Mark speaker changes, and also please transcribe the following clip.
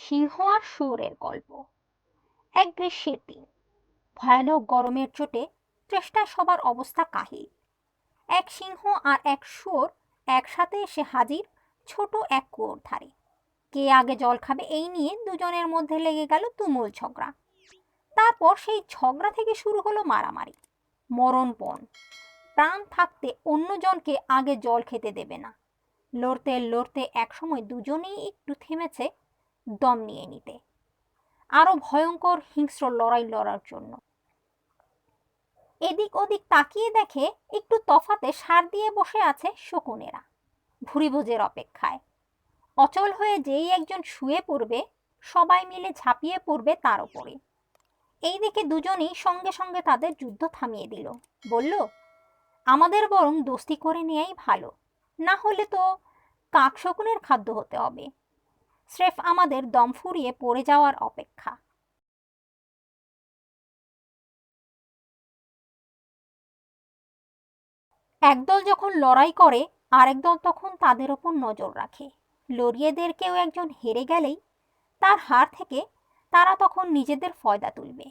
Speaker 1: সিংহ আর শুয়োরের গল্প। এক গ্রীষ্মের দিন, ভয়ানক গরমের চোটে চেষ্টায় সবার অবস্থা কাহিল। এক সিংহ আর এক শুয়োর একসাথে এসে হাজির ছোট এক কুয়োর ধারে কে আগে জল খাবে এই নিয়ে দুজনের মধ্যে লেগে গেল তুমুল ঝগড়া। তারপর সেই ঝগড়া থেকে শুরু হলো মারামারি মরণপণ প্রাণ থাকতে অন্যজনকে আগে জল খেতে দেবে না। লড়তে লড়তে একসময় দুজনেই একটু থেমেছে দম নিয়ে নিতে। আরও ভয়ঙ্কর হিংস্র লড়াই লড়ার জন্য। এদিক ওদিক তাকিয়ে দেখে একটু তফাতে সার দিয়ে বসে আছে শকুনেরা ভুরিভোজের অপেক্ষায়। অচল হয়ে যেই একজন শুয়ে পড়বে, সবাই মিলে ঝাঁপিয়ে পড়বে তার উপরে এইদিকে দুজনেই সঙ্গে সঙ্গে তাদের যুদ্ধ থামিয়ে দিল। বলল, আমাদের বরং দোস্তি করে নেয়াই ভালো। না হলে তো কাক শকুনের খাদ্য হতে হবে। স্রেফ আমাদের দম ফুরিয়ে পড়ে যাওয়ার অপেক্ষা। একদল যখন লড়াই করে আরেক দল তখন তাদের ওপর নজর রাখে। লড়িয়েদের কেউ একজন হেরে গেলেই তার হার থেকে তারা তখন নিজেদের ফয়দা তুলবে।